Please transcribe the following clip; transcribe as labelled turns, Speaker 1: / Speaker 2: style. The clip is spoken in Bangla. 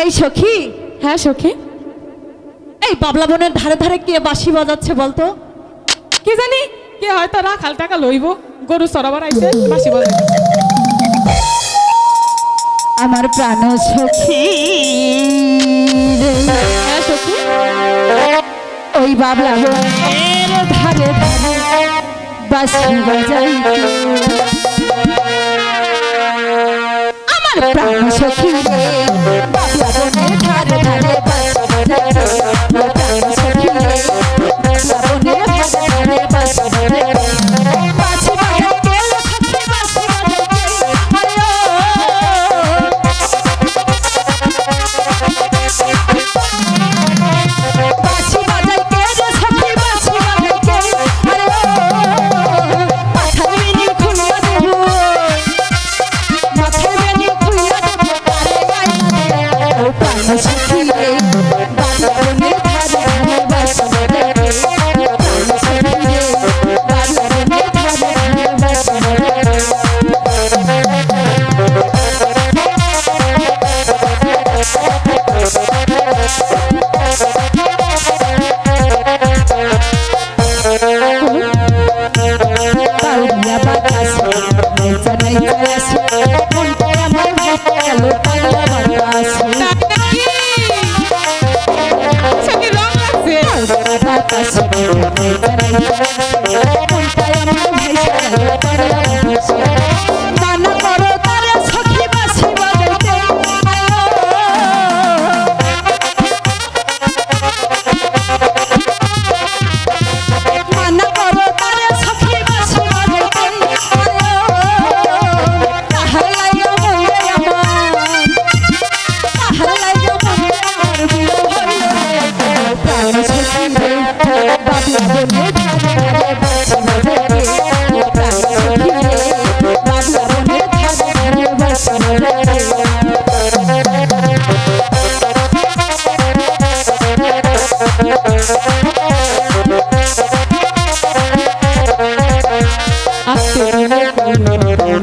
Speaker 1: এই সখী
Speaker 2: হ্যাঁ সখী?
Speaker 1: এই বাবলা বোনের ধারে ধারে কে বাসি বাজাচ্ছে বলতো?
Speaker 2: কি জানি কে হয়তো রাখাল টাকা লইব গরু সরাবার আইছে বাসি বাজাচ্ছে
Speaker 1: আমার প্রাণ সখী
Speaker 2: হ্যাঁ সখী?
Speaker 1: ওই বাবলা বোনের ধারে ধারে বাসি বাজাই আমার প্রাণ সখী প্রাণ সাথিয়ে বান্ধবনে ধারে ভালোবাসবনে প্রাণ সাথিয়ে বান্ধবনে ধারে ভালোবাসবনে Nice, nice, nice. Thank you.